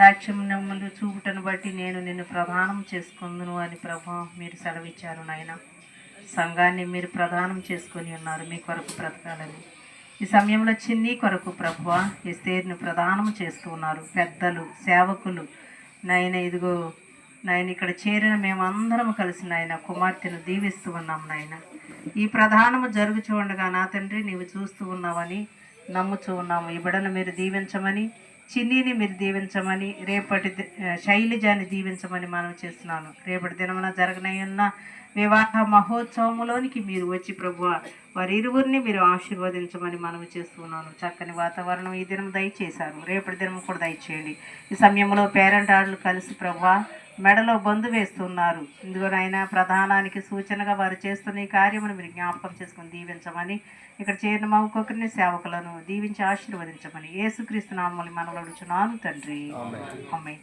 దాక్ష్యమును చూపుటను బట్టి నేను నిన్ను ప్రదానం చేసుకుందును అని ప్రభా మీరు సెలవిచ్చారు నాయన. సంఘాన్ని మీరు ప్రదానం చేసుకొని ఉన్నారు మీ కొరకు బ్రతకాలని. ఈ సమయంలో చిన్ని కొరకు ప్రభువ ఎస్తేరుని ప్రదానం చేస్తూ ఉన్నారు. పెద్దలు సేవకులు నాయన ఇదిగో నాయన ఇక్కడ చేరిన మేమందరం కలిసి నాయన కుమార్తెను దీవిస్తూ ఉన్నాం నాయన. ఈ ప్రధానము జరుగుచూ ఉండగా నా తండ్రి నీవు చూస్తూ ఉన్నావని నమ్ముచూ ఉన్నాము. ఈ బిడను మీరు దీవించమని చిన్నీని మీరు దీవించమని రేపటి ది- శైలజాన్ని దీవించమని మనం చేస్తున్నాను. రేపటి దినమున జరగనయ్యున్న వివాహ మహోత్సవములోనికి మీరు వచ్చి ప్రభు వారి ఇరువురిని మీరు ఆశీర్వదించమని మనం చేస్తున్నాను. చక్కని వాతావరణం ఈ దినం దయచేశారు. రేపటి దినం కూడా దయచేయండి. ఈ సమయంలో పేరెంట్ ఆడలు కలిసి ప్రభు మెడలో బంధు వేస్తున్నారు. ఇందులోనైనా ప్రధానానికి సూచనగా వారు చేస్తున్న ఈ కార్యమును మీరు జ్ఞాపకం చేసుకుని దీవించమని ఇక్కడ చేరిన మా ఒక్కొక్కరిని సేవకులను దీవించి ఆశీర్వదించమని యేసుక్రీస్తు నామములు మనలో అడుగుచున్నాను తండ్రి. అమ్మాయి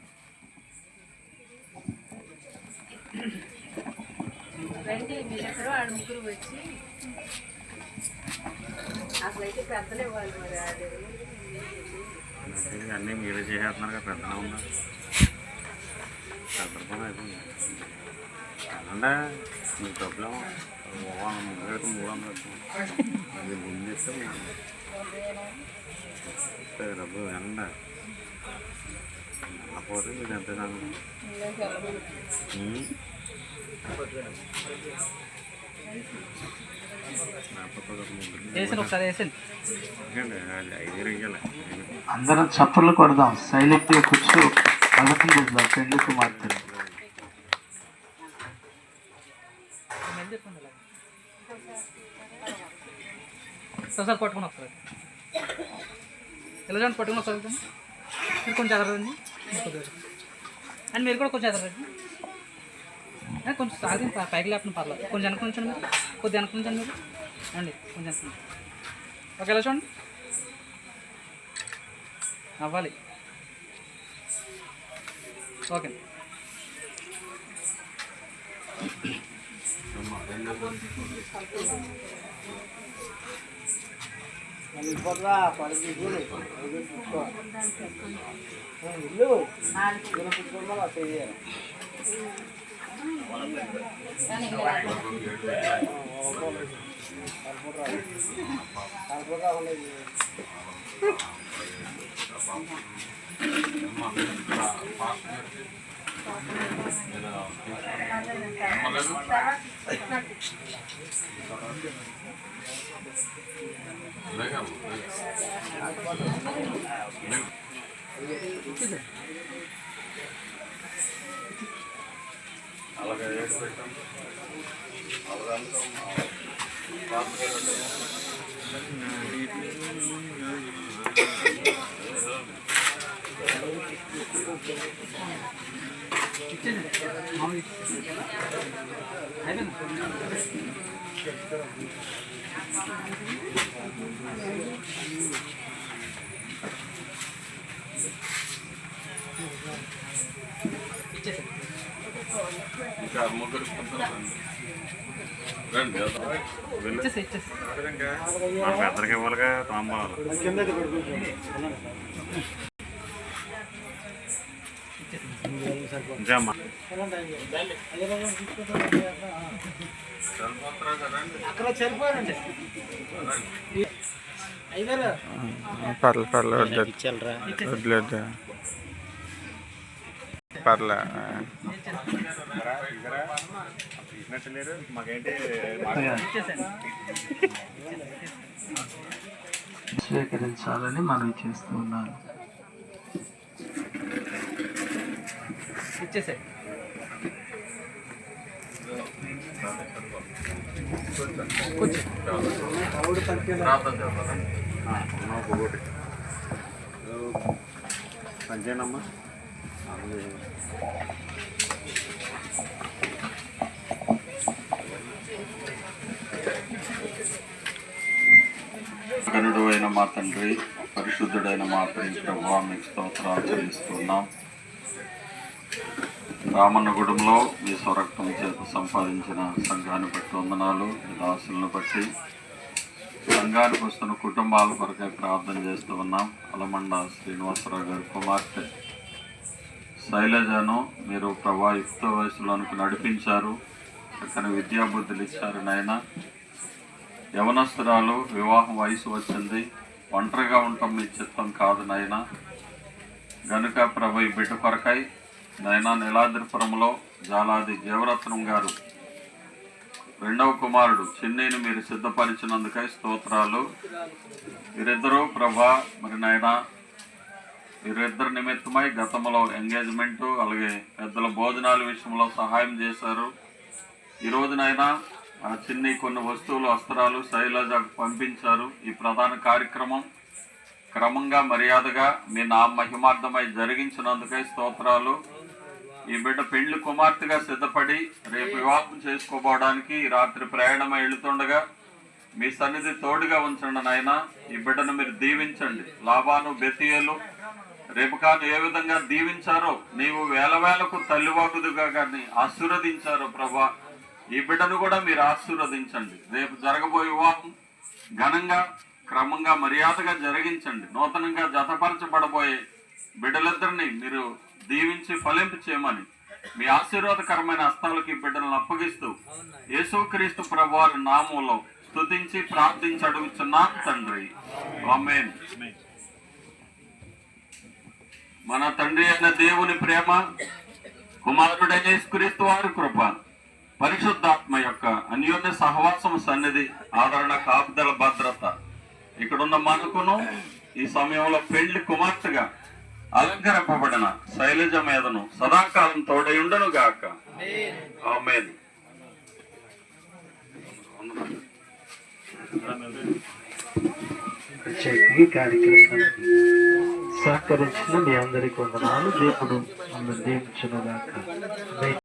ముగ్గురు వచ్చి అసలైతే పెద్దలే మరి. అన్నీ మీరే చేసేస్తున్నారు కదా పెద్దగా ఉందా అంటే మీ డబ్బులు ముందు పెడితే మూడు వందలు అది ముందు ఇస్తే ఇస్తే డబ్బులు ఎండ పోతే మీరు ఎంత అందరం చప్పట్లు కొడదాం. సైలెంట్గా కూర్చో. పథకం చేద్దాం పెళ్ళి కుమార్తె సార్ పట్టుకుని వస్తారు ఎలా చూడండి పట్టుకుని వస్తారు మీరు కొంచెం ఎదరండి అండ్ మీరు కూడా కొంచెం ఎదరండి కొంచెం సాగి పైకి లేపడం పర్లేదు. కొంచెం వెనక మీరు. కొద్దిగా వెనక మీరు. అండి కొంచెం వెనక ఓకే ఎలా చూడండి. అవ్వాలి ఓకే. ఇంకా ముగ్గురు ఇచ్చేసి ఇచ్చేసి మన పెద్దరికి ఇవ్వాలిగా తాంబాలు ఇంకేమ్మా పర్లే పర్లే వడ్లేదు వడ్లేదు పర్లే తీసినట్టు లేరు మాకేంటి ఇచ్చేసాను స్వీకరించాలని మనం చేస్తూ ఇచ్చేసాయి. ఒకటి పంచేనమ్మా కనుడు అయిన మా తండ్రి పరిశుద్ధుడైన మా ప్రియ ప్రభావ మీకు స్తోత్రాలు చెల్లిస్తున్నాం. రామన్నగూడెంలో మీ స్వరక్తం చేత సంపాదించిన సంఘాన్ని బట్టి వందనాలు మీ దాసులను బట్టి. సంఘానికి వస్తున్న కుటుంబాల కొరకై ప్రార్థన చేస్తూ ఉన్నాం. అలమండ శ్రీనివాసరావు గారి కుమార్తె శైలజను మీరు ప్రభా యుక్త వయసులోనికి నడిపించారు. చక్కని విద్యాబుద్ధులు ఇచ్చారు నాయన. యవనస్తురాలు వివాహం వయసు వచ్చింది. ఒంటరిగా ఉండటం మీ చిత్తం కాదు నాయన. గనుక ప్రభు ఈ బిడ్డ కొరకై నైనా నీలాద్రిపురంలో జాలాది జీవరత్నం గారు. రెండవ కుమారుడు చెన్నైని మీరు సిద్ధపరిచినందుకై స్తోత్రాలు. వీరిద్దరూ ప్రభా మరి నాయన వీరిద్దరు నిమిత్తమై గతంలో ఎంగేజ్మెంటు అలాగే పెద్దల భోజనాల విషయంలో సహాయం చేశారు. ఈ రోజునైనా ఆ చిన్ని కొన్ని వస్తువులు అస్త్రాలు శైలజకు పంపించారు. ఈ ప్రధాన కార్యక్రమం క్రమంగా మర్యాదగా మీ నా మహిమార్థమై జరిగించినందుకై స్తోత్రాలు. ఈ బిడ్డ పెళ్ళి కుమార్తెగా సిద్ధపడి రేపు వివాహం చేసుకోబోవడానికి రాత్రి ప్రయాణమై వెళుతుండగా మీ సన్నిధి తోడుగా ఉంచండి నాయన. ఈ బిడ్డను మీరు దీవించండి. లాభాను బెతియలు రేపుకాను ఏ విధంగా దీవించారో నీవు వేల వేలకు తల్లివాకుదుగా కానీ ఆశీర్వదించారో ప్రభా ఈ బిడ్డను కూడా మీరు ఆశీర్వదించండి. రేపు జరగబోయే వివాహం ఘనంగా క్రమంగా మర్యాదగా జరిగించండి. నూతనంగా జతపరచబడబోయే బిడ్డలిద్దరిని మీరు దీవించి ఫలింపు చేయమని మీ ఆశీర్వాదకరమైన హస్తాలకి బిడ్డలను అప్పగిస్తూ యేసుక్రీస్తు ప్రభువారి నామంలో స్తుతించి ప్రార్థించి అడుగుచున్నాం తండ్రి. మన తండ్రి అయిన దేవుని ప్రేమ కుమారుడైన యేసుక్రీస్తు వారి కృప పరిశుద్ధాత్మ యొక్క అన్యోన్య సహవాసం సన్నిధి ఆదరణ కాపుదల భద్రత. ఇక్కడున్న మనకును ఈ సమయంలో పెళ్ళి కుమార్తెగా అలంకరింపబడిన శైలజ మీదను సదాకాలం తోడయుండను గాక. ఆమేన్. ఈ కార్యక్రమానికి సహకరించిన మీ అందరికీ వందనాలు. దేవుడు మమ్మల్ని గాక.